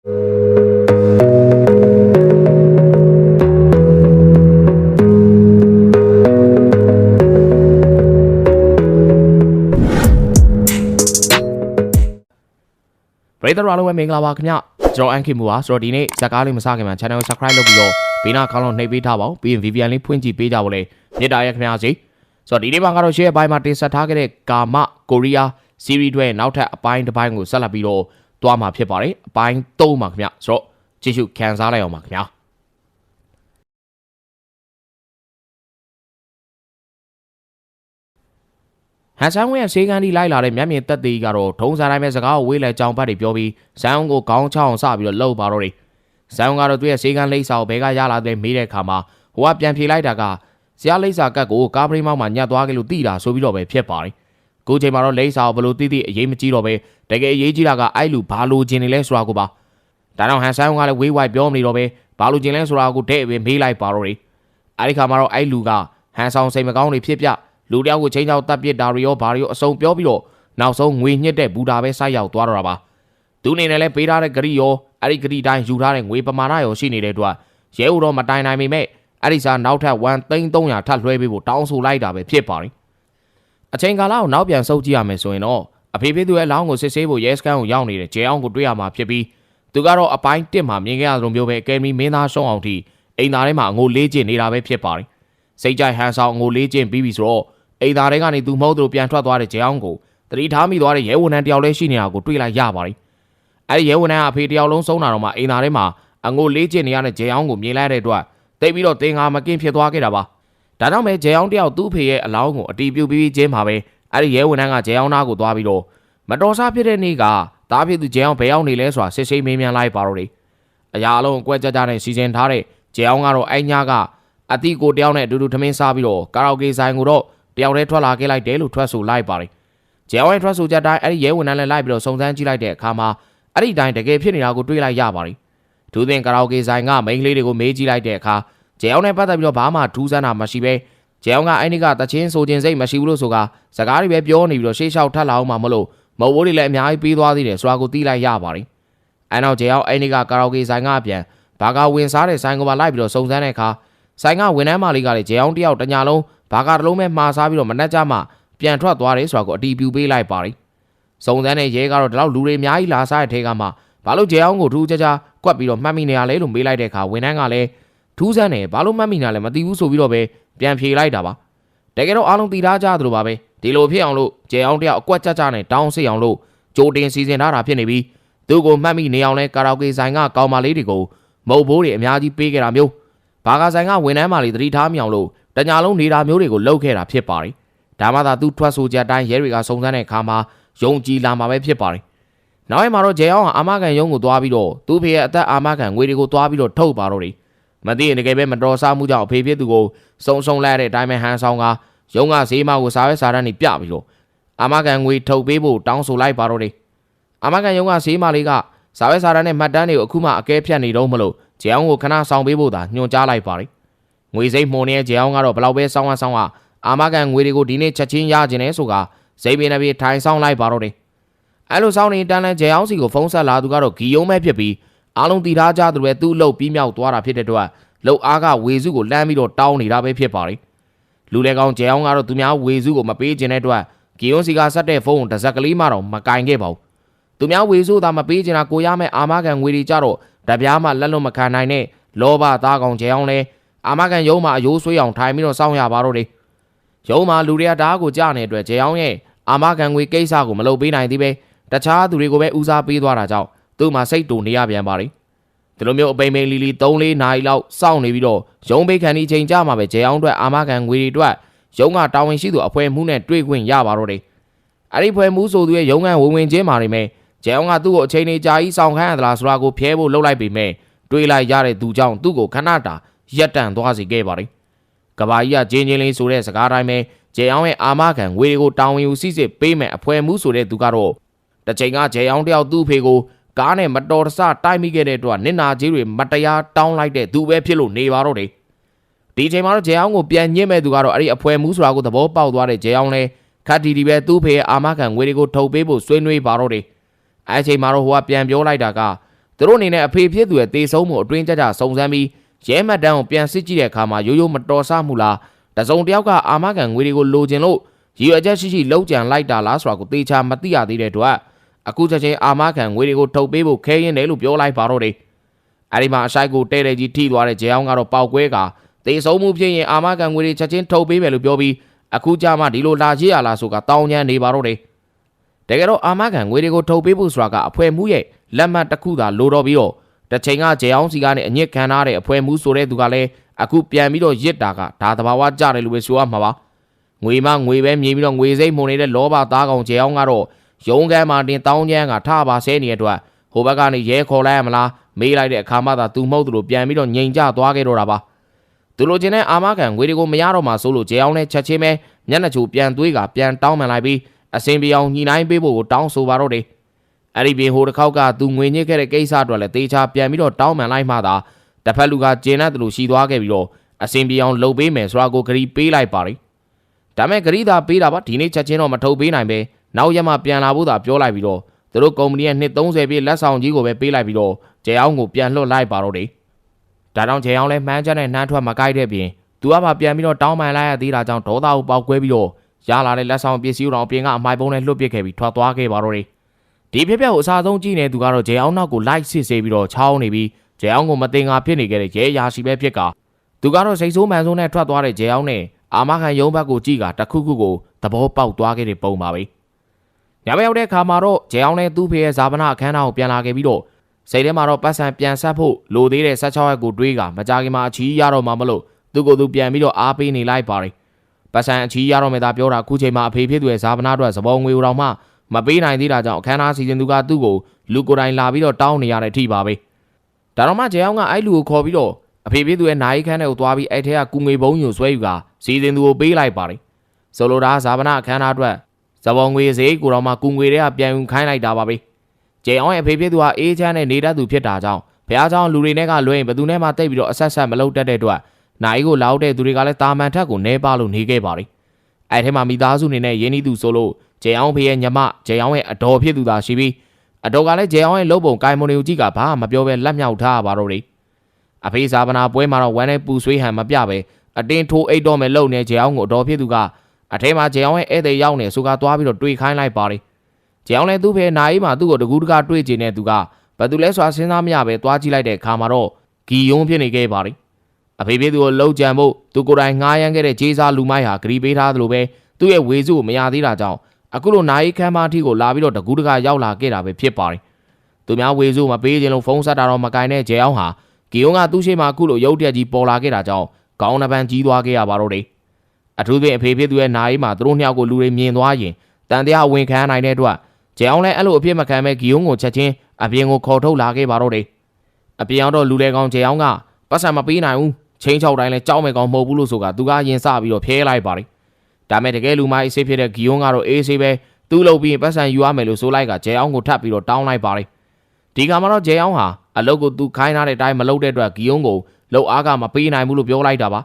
ပရိသတ်အားလုံးပဲမင်္ဂလာပါခင်ဗျကျွန်တော်အန်ခေမူပါဆိုတော့ဒီနေ့ဇက်ကားလေးမစခင်မှာ channel ကို subscribe လုပ်ပြီးတော့ဘေးနားခေါင်းလုံးနှိပ်ပေးထားပါဦးပြီးရင် VPN လေးဖွင့်ကြည့်ပေးကြပါလေမြစ်တာရဲ့ခင်ဗျာစီဆိုတော့ဒီနေ့မှာကတော့ share အပိုင်းမှာတင်ဆက်ထားခဲ့တဲ့ကာမကိုရီးယား series တွေနောက်ထပ်အပိုင်းတစ်ပိုင်းကိုဆက်လက်ပြီးတော့ တွားမှာဖြစ်ပါတယ်အပိုင်း3မှာခင်ဗျဆိုတော့ကြည့်ရှုခံစားလိုက်အောင်ပါခင်ဗျာဟန်ဆန်ဝင်းရဲ့ဈေးကန်းဒီလိုက်လာတဲ့မျက်မြင်တက်သေးကတော့ထုံးစံတိုင်းပဲစကားကိုဝေးလဲကြောင်ပတ်တွေပြောပြီးဇန်အောင်ကိုခေါင်းချောင်းစပြီးတော့လှုပ်ပါတော့တယ်ဇန်အောင်ကတော့သူ့ရဲ့ဈေးကန်းလိပ်စာကိုဘဲကရလာတဲ့မေးတဲ့အခါမှာဟိုကပြန်ဖြေလိုက်တာကဇာလိပ်စာကတ်ကိုကားပရိမောက်မှာညှက်သွားခဲ့လို့တိတာဆိုပြီးတော့ပဲဖြစ်ပါတယ် ခုချိန်မှာတော့လိပ်စာကိုဘလို့တိတိအရေးမကြီးတော့ပဲတကယ်အရေးကြီးတာကအဲ့လူဘာလိုချင်နေလဲဆိုတာကိုပါဒါတော့ဟန်ဆန်ကလည်းဝေးဝိုက်ပြောမနေတော့ပဲဘာလိုချင်လဲဆိုတာကိုတဲ့ပဲမေးလိုက်ပါတော့တယ်အဲ့ဒီခါမှာတော့အဲ့လူကဟန်ဆောင်စိတ်မကောင်းတွေဖြစ်ပြလူတယောက်ကိုချင်းချောက်တပ်ပစ်တာတွေရောဘာတွေရောအစုံပြောပြီးတော့နောက်ဆုံးငွေညှစ်တဲ့ဘူတာပဲဆိုက်ရောက်သွားတော့တာပါသူအနေနဲ့လည်းပေးထားတဲ့ဂရီရောအဲ့ဒီဂရီတိုင်းယူထားတဲ့ငွေပမာဏရောရှိနေတဲ့အတွက်ရဲဦးတော့မတိုင်နိုင်ပေမဲ့အဲ့ဒီစားနောက်ထပ်1သိန်း300ထပ်လွှဲပေးဖို့တောင်းဆိုလိုက်တာပဲဖြစ်ပါတယ် အချိန်ကာလကိုနောက်ပြန်ဆုပ်ကြည့်ရမယ်ဆိုရင်တော့အဖေဖေသူရဲ့လောင်းကိုစစ်ဆေးဖို့ရဲစခန်းကိုရောက်နေတဲ့ဂျဲအောင်ကိုတွေ့ရမှာဖြစ်ပြီးသူကတော့အပိုင်း1မှာမြင်ခဲ့ရသလိုမျိုးပဲအကယ်ဒမီမင်းသားရှောင်းအောင်ထိအိမ်သားထဲမှာအငိုလေးကျင်နေတာပဲဖြစ်ပါတယ်စိတ်ကြိုက်ဟန်ဆောင်အငိုလေးကျင်ပြီးပြီဆိုတော့အိမ်သားတွေကနေသူမဟုတ်သူပြန်ထွက်သွားတဲ့ဂျေအောင်ကိုတတိထားမိသွားတဲ့ရဲဝန်ထမ်းတယောက်လည်းရှိနေတာကိုတွေ့လိုက်ရပါတယ်။အဲဒီရဲဝန်ထမ်းကအဖေတယောက်လုံးဆုံးတာတော့မှအိမ်သားထဲမှာအငိုလေးကျင်နေရတဲ့ဂျေအောင်ကိုမြင်လိုက်တဲ့အတွက်တိတ်ပြီးတော့တင်ငါမကင်းဖြစ်သွားခဲ့တာပါ။ ဒါကြောင့်ပဲဂျေအောင်တယောက်သူ့အဖေရဲ့အလောင်းကိုအတီးပြုတ်ပြီးချင်းမှာပဲအဲဒီရဲဝန်ထမ်းကဂျေအောင်နာကိုသွားပြီးတော့မတော်စားဖြစ်တဲ့နေ့ကတားဖြစ်သူဂျေအောင်ဘယ်ရောက်နေလဲဆိုတာစစ်ဆေးမေးမြန်းလိုက်ပါတော့တယ်။အရာအလုံးအကွက်ကြကြနဲ့စီစဉ်ထားတဲ့ဂျေအောင်ကတော့အိုင်ညာကအတီကိုတယောက်နဲ့အတူတူထမင်းစားပြီးတော့ကာရာအိုကေဆိုင်ကိုတော့တယောက်တည်းထွက်လာခဲ့လိုက်တယ်လို့ထွက်ဆိုလိုက်ပါတယ်။ဂျေဝိုင်းထွက်ဆိုချက်တိုင်းအဲ့ဒီရဲဝန်ထမ်းလည်းလိုက်ပြီးတော့စုံစမ်းကြည့်လိုက်တဲ့အခါမှာအဲ့ဒီတိုင်းတကယ်ဖြစ်နေတာကိုတွေ့လိုက်ရပါတယ်။ဒူးသင်ကာရာအိုကေဆိုင်ကမိန်းကလေးတွေကိုမေးကြည့်လိုက်တဲ့အခါ ဂျေအောင်နဲ့ပတ်သက်ပြီးတော့ဘာမှထူးဆန်းတာမရှိပဲဂျေအောင်ကအဲ့ဒီကတချင်းဆိုခြင်းစိတ်မရှိဘူးလို့ဆိုကစကားတွေပဲပြောနေပြီးတော့ရှေးလျှောက်ထပ်လာအောင်မှမလို့မဟုတ်ဘူးတွေလည်းအများကြီးပေးသွားသေးတယ်ဆိုတာကိုသိလိုက်ရပါတယ်။အဲနောက်ဂျေအောင်အဲ့ဒီကကာရာအိုကေဆိုင်ကအပြန်ဘာကဝင်စားတဲ့ဆိုင်ကိုပါလိုက်ပြီးတော့စုံစမ်းတဲ့အခါဆိုင်ကဝန်ထမ်းမလေးကလည်းဂျေအောင်တယောက်တညာလုံးဘာကတလုံးမဲ့မှားစားပြီးတော့မနှက်ကြမှပြန်ထွက်သွားတယ်ဆိုတာကိုအတီးပြူပေးလိုက်ပါတယ်။စုံစမ်းတဲ့ရဲကတော့ဒီလောက်လူတွေအများကြီးလာစားတဲ့ထဲကမှဘာလို့ဂျေအောင်ကိုထူးခြားခြားကွက်ပြီးတော့မှတ်မိနေရလဲလို့မေးလိုက်တဲ့အခါဝန်ထမ်းကလည်း ထူးဆန်းတယ်ဘာလို့မှတ်မိနေလဲမသိဘူးဆိုပြီးတော့ပဲပြန်ဖြေလိုက်တာပါ။တကယ်တော့အားလုံးတည်ထားကြသလိုပါပဲဒီလိုဖြစ်အောင်လို့ဂျေအောင်တယောက်အကွက်ကြကြနဲ့တောင်းစစ်အောင်လို့ကြိုတင်စီစဉ်ထားတာဖြစ်နေပြီးသူ့ကိုမှတ်မိနေအောင်လဲကာရာအိုကေဆိုင်ကကောင်မလေးတွေကိုမုတ်ဘိုးတွေအများကြီးပေးခဲ့တာမျိုးဘာကာဆိုင်ကဝန်ထမ်းမလေးသတိထားမြောင်လို့တညာလုံးနေတာမျိုးတွေကိုလှုပ်ခဲ့တာဖြစ်ပါတယ်။ဒါမှသာသူထွက်ဆိုချက်တိုင်းရဲတွေကစုံစမ်းတဲ့အခါမှာယုံကြည်လာမှာပဲဖြစ်ပါတယ်။နောက်ရက်မှာတော့ဂျေအောင်ကအာမခံရုံးကိုသွားပြီးတော့သူ့ဖေရဲ့အသက်အာမခံငွေတွေကိုသွားပြီးတော့ထုတ်ပါတော့တယ်။ မသိရင်တကယ်ပဲမတော်ဆမှုကြောင့်အဖေဖြစ်သူကိုစုံစုံလိုက်တဲ့အတိုင်းပဲဟန်ဆောင်ကရုံးကဈေးမကိုစားရဲစားတန်းနေပြပြီးတော့အာမခံငွေထုတ်ပေးဖို့တောင်းဆိုလိုက်ပါတော့တယ်။အာမခံရုံးကဈေးမလေးကစားရဲစားတန်းနဲ့မှတ်တမ်းတွေကိုအခုမှအကဲဖြတ်နေတော့မလို့ဂျေအောင်ကိုခဏဆောင်ပေးဖို့သာညွှန်ကြားလိုက်ပါတယ်။ငွေစိမ့်မှုန်နေတဲ့ဂျေအောင်ကတော့ဘလောက်ပဲစောင်းဝဆောင်းကအာမခံငွေတွေကိုဒီနေ့ချက်ချင်းရကျင်နေဆိုကဇိမ့်ပင်နေပြီးထိုင်ဆောင်လိုက်ပါတော့တယ်။အဲလိုဆောင်နေတန်းလန်းဂျေအောင်စီကိုဖုန်းဆက်လာသူကတော့ဂီယုံမဲ့ဖြစ်ပြီး အားလုံးတည်ထားကြသူတွေသူ့လှုပ်ပြီးမြောက်သွားတာဖြစ်တဲ့အတွက်လှုပ်အားကဝေစုကိုလမ်းပြီးတော့တောင်းနေတာပဲဖြစ်ပါတယ်။လူလေကောင်ဂျေအောင်ကတော့သူများဝေစုကိုမပေးခြင်းတဲ့အတွက်ဂီယုံစီကဆက်တဲ့ဖုန်းကိုတစ်စက်ကလေးမှတော့မကင်ခဲ့ပါဘူး။သူများဝေစုသာမပေးခြင်းတာကိုရမယ့်အာမခံငွေတွေကြတော့တပြားမှလက်လွတ်မခံနိုင်တဲ့လောဘသားကောင်ဂျေအောင်လဲအာမခံရုံးမှာအယိုးဆွေးအောင်ထိုင်ပြီးတော့စောင့်ရပါတော့တယ်ရုံးမှာလူတွေကဓာတ်ကိုကြားနေတဲ့အတွက်ဂျေအောင်ရဲ့အာမခံငွေကိစ္စကိုမလုပ်ပေးနိုင်သေးပဲတခြားသူတွေကိုပဲဦးစားပေးသွားတာကြောင့် သူ့မှာစိတ်တူနေရပြန်ပါလိဒီလိုမျိုးအပိမ့်ပိန်လီလီ3-4နာရီလောက်စောင့်နေပြီးတော့ရုံးဘိတ်ခန်ဒီချိန်ကြမှာပဲဂျေအောင်အတွက်အာမခံငွေတွေအတွက်ရုံးကတာဝန်ရှိသူအဖွဲ့မှုနဲ့တွေ့ခွင့်ရပါတော့တယ်အဲ့ဒီဖွဲ့မှုဆိုသူရဲ့ရုံးကန်ဝင်ဝင်ချင်းမာနေမယ်ဂျေအောင်ကသူ့ကိုအချိန်လေးကြာကြီးစောင့်ခိုင်းရသလားဆိုတာကိုဖျဲဖို့လှုပ်လိုက်ပေမဲ့တွေးလိုက်ရတဲ့သူကြောင့်သူ့ကိုခဏတာရက်တန့်သွားစေခဲ့ပါတယ်။ကဘာကြီးကဂျင်းချင်းလေးဆိုတဲ့စကားတိုင်းပဲဂျေအောင်ရဲ့အာမခံငွေတွေကိုတောင်းဝင်ယူစစ်စစ်ပေးမယ်အဖွဲမှုဆိုတဲ့သူကတော့တစ်ချိန်ကဂျေအောင်တယောက်သူ့ဖေကို ကားနဲ့မတော်တဆတိုက်မိခဲ့တဲ့အတွက်နစ်နာကြီးတွေမတရားတောင်းလိုက်တဲ့သူပဲဖြစ်လို့နေပါတော့တယ်။ဒီချိန်မှာတော့ဂျေအောင်ကိုပြန်ညှစ်မဲ့သူကတော့အဲ့ဒီအဖွဲမှုဆိုတာကိုသဘောပေါက်သွားတဲ့ဂျေအောင်လဲခတ်တီတီပဲသူ့ဖေရဲ့အာမခံငွေတွေကိုထုတ်ပေးဖို့ဆွေးနွေးပါတော့တယ်။အဲ့ချိန်မှာတော့ဟိုကပြန်ပြောလိုက်တာကသူတို့အနေနဲ့အဖေဖြစ်သူရဲ့တေဆုံးမှုအတွင်းကြကြစုံစမ်းပြီးရဲမှတ်တမ်းကိုပြန်စစ်ကြည့်တဲ့အခါမှာရိုးရိုးမတော်ဆမှုလားတစုံတစ်ယောက်ကအာမခံငွေတွေကိုလိုချင်လို့ရည်ရွယ်ချက်ရှိရှိလှုပ်ကြံလိုက်တာလားဆိုတာကိုသေချာမသိရသေးတဲ့အတွက် အခုချက်ချင်းအာမခံငွေတွေကိုထုတ်ပေးဖို့ခဲရင်တယ်လို့ပြောလိုက်ပါတော့တယ်အဲဒီမှာအဆိုင်ကိုတဲတဲကြီးထိသွားတဲ့ဂျေအောင်ကတော့ပေါက်ကွဲကသေဆုံးမှုဖြစ်ရင်အာမခံငွေတွေချက်ချင်းထုတ်ပေးမယ်လို့ပြောပြီးအခုကြမှဒီလိုလာချေရလားဆိုကတောင်းညမ်းနေပါတော့တယ်တကယ်တော့အာမခံငွေတွေကိုထုတ်ပေးဖို့ဆိုတာကအဖွဲမှုရဲ့လက်မှတ်တစ်ခုသာလိုတော့ပြီးတော့တစ်ချိန်ကဂျေအောင်စီကနေအညစ်ခံထားတဲ့အဖွဲမှုဆိုတဲ့သူကလည်းအခုပြန်ပြီးတော့ရစ်တာကဒါတဘာဝကြတယ်လို့ပဲဆိုရမှာပါငွေမငွေပဲမြင်ပြီးတော့ငွေစိတ်မှုန်နေတဲ့လောဘသားကောင်ဂျေအောင်ကတော့ ရုံးကန်းမှာတင်တောင်းချမ်းကထပါဆဲနေတဲ့အတွက်ဟိုဘက်ကနေရဲခေါ်လိုက်ရမလားမေးလိုက်တဲ့အခါမှသာသူမဟုတ်သူလို့ပြန်ပြီးတော့ငြိမ်ကြသွားခဲ့တော့တာပါသူလိုချင်တဲ့အာမခံငွေတွေကိုမရတော့မှဆိုလို့ဂျေအောင်နဲ့ချက်ချင်းပဲမျက်နှာချိုပြန်သွေးကပြန်တောင်းပန်လိုက်ပြီးအစင်ပြောင်ညီနိုင်ပေးဖို့ကိုတောင်းဆိုပါတော့တယ်။အဲ့ဒီပြင်ဟိုတစ်ခေါက်ကသူငွေညစ်ခဲ့တဲ့ကိစ္စအတွက်လည်းတေချာပြန်ပြီးတော့တောင်းပန်လိုက်မှသာတစ်ဖက်လူကကျင်းတဲ့သူလိုရှိသွားခဲ့ပြီးတော့အစင်ပြောင်လှုပ်ပေးမယ်ဆိုတာကိုဂရီပေးလိုက်ပါရီ။ဒါမဲ့ဂရီသာပေးတာပါဒီနေ့ချက်ချင်းတော့မထုတ်ပေးနိုင်ပဲ နောက်ရက်မှပြန်လာဖို့သာပြောလိုက်ပြီးတော့သူတို့ကုမ္ပဏီရဲ့နှစ်30ပြည့်လက်ဆောင်ကြီးကိုပဲပေးလိုက်ပြီးတော့ဂျေအောင်ကိုပြန်လွှတ်လိုက်ပါတော့တယ်။ဒါကြောင့်ဂျေအောင်လည်းမှန်းချက်နဲ့နှမ်းထွက်မကိုက်တဲ့ပြင်သူကမှပြန်ပြီးတော့တောင်းပန်လိုက်ရသေးတာကြောင့်ဒေါသကိုပေါက်ကွဲပြီးတော့ရလာတဲ့လက်ဆောင်ပစ္စည်းတော်အပြင်ကအမိုက်ပုံးနဲ့လွတ်ပစ်ခဲ့ပြီးထွက်သွားခဲ့ပါတော့တယ်။ဒီဖြစ်ပျက်ကိုအစားဆုံးကြည့်နေသူကတော့ဂျေအောင်နောက်ကိုလိုက်စစ်ဆေးပြီးတော့ချောင်းနေပြီးဂျေအောင်ကိုမတင်ငါဖြစ်နေခဲ့တဲ့ရဲရာရှိပဲဖြစ်ကသူကတော့စိတ်ဆိုးမှန်ဆိုးနဲ့ထွက်သွားတဲ့ဂျေအောင်နဲ့အာမခံရုံးဘက်ကိုကြည့်ကတခုခုကိုသဘောပေါက်သွားခဲ့တဲ့ပုံပါပဲ။ ညမရောက်တဲ့အခါမှာတော့ဂျေအောင်နဲ့သူ့ဖေရဲ့ဇာပနာအခမ်းအနားကိုပြန်လာခဲ့ပြီးတော့စိတ်ထဲမှာတော့ပတ်စံပြန်ဆက်ဖို့လိုသေးတဲ့16ရက်ကိုတွေးကမကြခင်မှာအချီးရတော့မှမလို့သူ့ကိုယ်သူပြန်ပြီးတော့အားပေးနေလိုက်ပါတယ်။ပတ်စံအချီးရတော့မယ်သာပြောတာခုချိန်မှာအဖေဖြစ်သူရဲ့ဇာပနာအတွက်သဘောငွေတော်မှမပေးနိုင်သေးတာကြောင့်အခမ်းအနားစီစဉ်သူကသူ့ကိုလူကိုယ်တိုင်လာပြီးတော့တောင်းနေရတဲ့အထိပါပဲဒါတော့မှဂျေအောင်ကအဲ့လူကိုခေါ်ပြီးတော့အဖေဖြစ်သူရဲ့နိုင်ခန်းထဲကိုသွားပြီးအဲ့ထဲကကုငွေဘုံညိုဆွဲယူကစီစဉ်သူကိုပေးလိုက်ပါတယ်ဆိုလိုတာဇာပနာအခမ်းအနားအတွက် သဘောငွေစေးကိုတော့မှကုငွေတွေကပြန်ယူခိုင်းလိုက်တာပါပဲဂျေအောင်ရဲ့အဖေဖြစ်သူကအေးချမ်းနဲ့နေတတ်သူဖြစ်တာကြောင့်ဘုရားကျောင်းလူတွေနဲ့ကလွှဲရင်ဘယ်သူနဲ့မှတိတ်ပြီးတော့အဆက်ဆက်မလုပ်တတ်တဲ့အတွက်နိုင်ကိုလောက်တဲ့သူတွေကလည်းတာမန်ထက်ကိုနေပါလို့နေခဲ့ပါတယ်အဲ့ထဲမှာမိသားစုအနေနဲ့ရင်းနှီးသူဆိုလို့ဂျေအောင်ဖေရဲ့ညမဂျေအောင်ရဲ့အတော်ဖြစ်သူသာရှိပြီးအတော်ကလည်းဂျေအောင်ရဲ့လုပ်ပုံကိုင်မွန်တွေကိုကြည့်ကဘာမှမပြောဘဲလက်မြောက်ထားရပါတော့တယ်အဖေစာပနာပွဲမှာတော့ဝမ်းနဲ့ပူဆွေးဟန်မပြပဲအတင်းထိုးအိတ်တော့မယ်လုံနေဂျေအောင်ကိုအတော်ဖြစ်သူက အထဲမှာဂျေအောင်ရဲ့ဧည့်သည်ရောက်နေဆိုကသွားပြီးတော့တွေ့ခိုင်းလိုက်ပါတယ်ဂျေအောင်လည်းသူ့ဖေနာအေးမှာသူ့ကိုတကူးတကားတွေ့ကျင်တဲ့သူကဘယ်သူလဲဆိုတာစဉ်းစားမရပဲသွားကြည့်လိုက်တဲ့အခါမှာတော့ဂီယုံဖြစ်နေခဲ့ပါတယ်အဖေဖေသူကိုလှုပ်ကြံဖို့သူကိုယ်တိုင်ငှားရမ်းခဲ့တဲ့ဂျေးစားလူမိုက်ဟာဂရီပေးထားသလိုပဲသူ့ရဲ့ဝေစုကိုမရသေးတာကြောင့်အခုလိုနိုင်ခမ်းပါအထိကိုလာပြီးတော့တကူးတကားရောက်လာခဲ့တာပဲဖြစ်ပါတယ်သူများဝေစုမပေးခြင်းလို့ဖုန်းဆက်တာတော့မကင်တဲ့ဂျေအောင်ဟာဂီယုံကသူ့ရှိမှအခုလိုရုတ်တရက်ကြီးပေါ်လာခဲ့တာကြောင့်ကောင်းနှပန်းကြီးသွားခဲ့ရပါတော့တယ် အထူးသဖြင့်အဖေဖေသူရဲ့နိုင်မှာသူတို့နှစ်ယောက်ကိုလူတွေမြင်သွားရင်တန်တရားဝင်ခံနိုင်တဲ့အတွက်ဂျေအောင်လည်းအဲ့လိုအဖြစ်မခံမဲ့ဂီယုံကိုချက်ချင်းအပြင်ကိုခေါ်ထုတ်လာခဲ့ပါတော့တယ်အပြင်အောင်တော့လူလေကောင်ဂျေအောင်ကပတ်စံမပေးနိုင်ဘူးချင်းချောက်တိုင်းလဲကြောက်မဲ့ကောင်မဟုတ်ဘူးလို့ဆိုကသူကရင်စပြီးတော့ဖျဲလိုက်ပါတယ်ဒါမဲ့တကယ်လူမိုင်းအစ်ဖြစ်တဲ့ဂီယွန်းကတော့အေးဆေးပဲသူ့လုပ်ပြီးပတ်စံယူရမယ်လို့ဆိုလိုက်ကဂျဲအောင်ကိုထပ်ပြီးတော့တောင်းလိုက်ပါတယ်ဒီကမှာတော့ဂျဲအောင်ဟာအလုပ်ကိုသူခိုင်းထားတဲ့အတိုင်းမလုပ်တဲ့အတွက်ဂီယွန်းကိုလှုပ်အားကမပေးနိုင်ဘူးလို့ပြောလိုက်တာပါ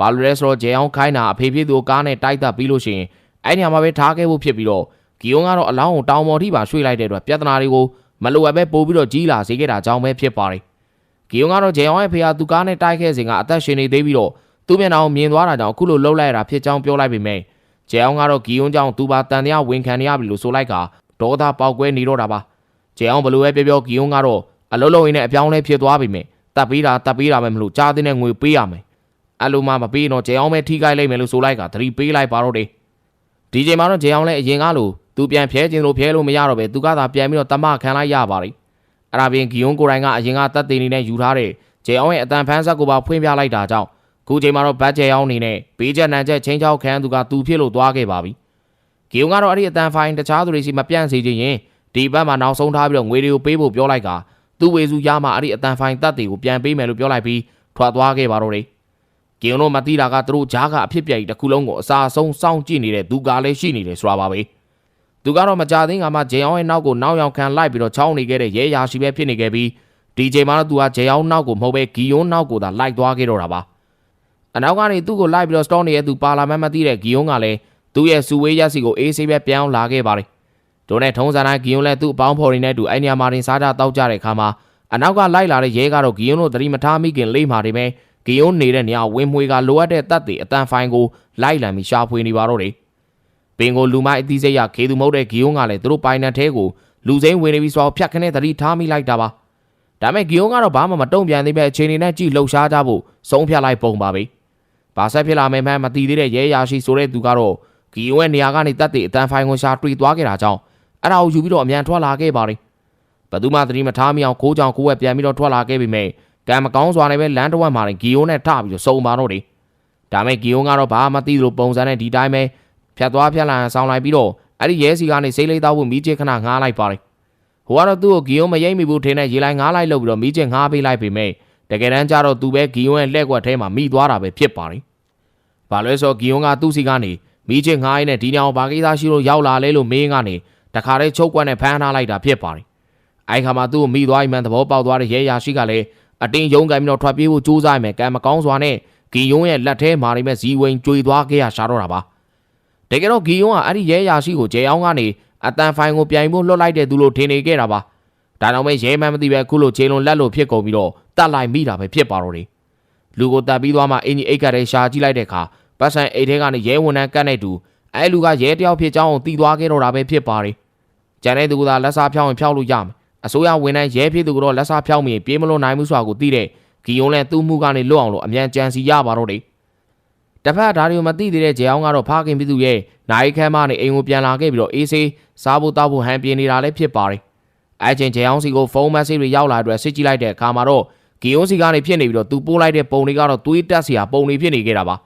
ဘာလို့လဲဆိုတော့ဂျဲအောင်ခိုင်းတာအဖေဖြစ်သူကားနဲ့တိုက်တက်ပြီးလို့ရှိရင်အဲ့ဒီမှာပဲထားခဲ့ဖို့ဖြစ်ပြီးတော့ဂီယွန်းကတော့အလောင်းကိုတောင်ပေါ်ထိပါရွှေ့လိုက်တဲ့အတွက်ပြဿနာတွေကိုမလိုအပ်ပဲပို့ပြီးတော့ကြီးလာစေခဲ့တာကြောင့်ပဲဖြစ်ပါတယ်ဂီယုံကတော့ဂျေအောင်ရဲ့ဖေဟာသူကားနဲ့တိုက်ခဲ့စဉ်ကအသက်ရှင်နေသေးပြီးတော့သူ့မျက်နှာကိုမြင်သွားတာကြောင့်အခုလိုလှုပ်လိုက်ရတာဖြစ်ကြောင်းပြောလိုက်ပေမဲ့ဂျေအောင်ကတော့ဂီယုံကြောင့်သူပါတန်တရားဝန်ခံနေရပြီလို့ဆိုလိုက်ကဒေါသပေါက်ကွဲနေတော့တာပါဂျေအောင်ဘလို့ပဲပြောပြောဂီယုံကတော့အလုံးလုံးရင်းနဲ့အပြောင်းလဲဖြစ်သွားပြီမဲ့တပ်ပေးတာတပ်ပေးတာပဲမလို့ကြားတဲ့ငွေပေးရမယ် အဲ့လိုမှမပေးတော့ဂျေအောင်ပဲထိခိုက်လိုက်မယ်လို့ဆိုလိုက်ကသတိပေးလိုက်ပါတော့တယ်ဒီချိန်မှာတော့ဂျေအောင်လည်းအရင်ကလိုသူပြန်ဖျဲခြင်းလို့ဖျဲလို့မရတော့ပဲသူကသာပြန်ပြီးတော့တမခံလိုက်ရပါတယ်အဲ့ဒါပြင်ဂီယွန်ကိုရိုင်းကအရင်ကတက်သေးနေတဲ့ယူထားတဲ့ဂျေအောင်ရဲ့အတန်ဖန်းဆက်ကိုပါဖွင့်ပြလိုက်တာကြောင့်ခုချိန်မှာတော့ဘတ်ဂျေအောင်နေနဲ့ဘေးချက်နန်ချက်ချင်းချောက်ခန်းသူကသူဖြစ်လို့သွားခဲ့ပါပြီဂီယွန်ကတော့အဲ့ဒီအတန်ဖိုင်တခြားသူတွေစီမပြန့်စေချင်ရင်ဒီဘက်မှာနောက်ဆုံးထားပြီးတော့ငွေတွေကိုပေးဖို့ပြောလိုက်ကသူ့ဝေစုရမှအဲ့ဒီအတန်ဖိုင်တက်တွေကိုပြန်ပေးမယ်လို့ပြောလိုက်ပြီးထွက်သွားခဲ့ပါတော့တယ် ဂီယွန်တို့မသိတာကသူတို့ဂျားကအဖြစ်ပြက်ကြီးတစ်ခုလုံးကိုအစာဆုံးစောင့်ကြည့်နေတဲ့သူကလည်းရှိနေတယ်ဆိုတာပါပဲသူကတော့မကြသေးငါမှဂျေအောင်ရဲ့နောက်ကိုနောက်ရောက်ခံလိုက်ပြီးတော့ချောင်းနေခဲ့တဲ့ရဲရာရှိပဲဖြစ်နေခဲ့ပြီးဒီချိန်မှာတော့သူကဂျေအောင်နောက်ကိုမဟုတ်ပဲဂီယွန်နောက်ကိုသာလိုက်သွားခဲ့တော့တာပါအနောက်ကနေသူ့ကိုလိုက်ပြီးတော့စတော့နေတဲ့သူပါလာမန်မသိတဲ့ဂီယွန်ကလည်းသူ့ရဲ့စူဝေးရက်စီကိုအေးဆေးပဲပြောင်းလာခဲ့ပါတယ်တို့နဲ့ထုံးစံတိုင်းဂီယွန်လည်းသူ့အပေါင်းဖော်တွေနဲ့တူအိုင်နီယာမာတင်စားကြတောက်ကြတဲ့အခါမှာအနောက်ကလိုက်လာတဲ့ရဲကတော့ဂီယွန်းတို့သတိမထားမိခင်လေးမာတွေပဲ ဂီယွန်းနေတဲ့နေရာဝင်းမွေကလိုအပ်တဲ့တပ်တွေအတန်ဖိုင်ကိုလိုက်လံပြီးရှာဖွေနေပါတော့တယ်ပင်ကိုလူမိုက်အသီးစိတ်ရခေသူမဟုတ်တဲ့ဂီယွန်းကလည်းသူတို့ပိုင်နက်သေးကိုလူစိမ့်ဝင်နေပြီးဆိုတော့ဖြတ်ခနဲ့သတိထားမိလိုက်တာပါဒါမဲ့ဂီယွန်းကတော့ဘာမှမတုံ့ပြန်သေးပဲအချိန်နေနဲ့ကြည့်လှုပ်ရှားကြဖို့ဆုံးဖြတ်လိုက်ပုံပါပဲဘာဆက်ဖြစ်လာမယ်မှန်းမသိသေးတဲ့ရဲရာရှိဆိုတဲ့သူကတော့ဂီယွန်းရဲ့နေရာကနေတပ်တွေအတန်ဖိုင်ကိုရှာတွေ့သွားခဲ့တာကြောင့်အဲ့ဒါကိုယူပြီးတော့အမြန်ထွက်လာခဲ့ပါတယ်ဘသူမှသတိမထားမိအောင်ကိုးကြောင်ကိုးဝက်ပြန်ပြီးတော့ထွက်လာခဲ့ပြီမဲ့ ကံမကောင်းစွာနဲ့ပဲလမ်းတစ်ဝက်မှာဂီယိုနဲ့ထပြီးတော့စုံပါတော့တယ်။ဒါမဲ့ဂီယိုကတော့ဘာမှမသိသလိုပုံစံနဲ့ဒီတိုင်းပဲဖြတ်သွားဖြတ်လာဆောင်းလိုက်ပြီးတော့အဲ့ဒီရဲစီကနေစိတ်လေးတောက်ဖို့မိချစ်ခဏငားလိုက်ပါတယ်။ဟိုကတော့သူ့ကိုဂီယိုမရိမ့်မိဘူးထင်တဲ့ရေလိုက်ငားလိုက်လို့ပြီးတော့မိချစ်ငားပေးလိုက်ပေမဲ့တကယ်တမ်းကျတော့သူပဲဂီယိုရဲ့လက်ကွက်ထဲမှာမိသွားတာပဲဖြစ်ပါတယ်။ဘာလဲဆိုဂီယိုကသူ့စီကနေမိချစ်ငားရင်းနဲ့ဒီညောင်ဘာကိစ္စရှိလို့ရောက်လာလဲလို့မင်းကနေတခါတည်းချုပ်ကွက်နဲ့ဖမ်းထားလိုက်တာဖြစ်ပါတယ်။အိုင်ခါမှာသူ့ကိုမိသွားမှန်သဘောပေါက်သွားတဲ့ရဲရာရှိကလည်း အတင်းယုံကန်ပြီးတော့ထွက်ပြေးဖို့ကြိုးစားမယ်ကံမကောင်းစွာနဲ့ဂီယွန်းရဲ့လက်ထဲမှာနေမဲ့ဇီဝင်ကြွေသွားခဲ့ရရှာတော့တာပါတကယ်တော့ဂီယွန်းကအဲ့ဒီရဲရာရှိကိုဂျေအောင်ကနေအတန်ဖိုင်ကိုပြန်ဖို့လွှတ်လိုက်တဲ့သူလို့ထင်နေခဲ့တာပါဒါတော့မဲ့ရဲမှန်းမသိပဲခုလိုခြေလုံးလက်လို့ဖြစ်ကုန်ပြီးတော့တတ်လိုက်မိတာပဲဖြစ်ပါတော့တယ်လူကိုတတ်ပြီးသွားမှအင်ကြီးအိတ်ကတဲ့ရှာကြည့်လိုက်တဲ့အခါပတ်စံအိတ်ထဲကနေရဲဝန်ထမ်းကတ်နေတူအဲလူကရဲတယောက်ဖြစ်ကြောင်းကိုတီးသွားခဲ့တော့တာပဲဖြစ်ပါတယ်ကျန်တဲ့သူကသာလက်စားဖြောင်းရင်ဖြောင်းလို့ရမယ် အစိုးရဝန်ထမ်းရဲဖြစ်သူကတော့လက်စားဖြောင်းမိရင်ပြေးမလို့နိုင်မှုဆိုတာကိုသိတဲ့ဂီယွန်လည်းသူ့မှုကနေလွတ်အောင်လို့အမြန်ကြံစီရပါတော့တယ်တစ်ဖက်ဒါတွေကိုမသိသေးတဲ့ဂျေအောင်ကတော့ဖားခင်ပြည်သူရဲ့နိုင်ခမ်းမနဲ့အိမ်ကိုပြန်လာခဲ့ပြီးတော့အေးဆေးစားဖို့တောက်ဖို့ဟန်ပြင်းနေတာလည်းဖြစ်ပါတယ်အဲချင်းဂျေအောင်စီကိုဖုန်းမက်ဆေ့တွေရောက်လာတဲ့စစ်ကြည့်လိုက်တဲ့အခါမှာတော့ဂီယွန်စီကနေဖြစ်နေပြီးတော့သူပို့လိုက်တဲ့ပုံတွေကတော့သွေးတက်စရာပုံတွေဖြစ်နေခဲ့တာပါ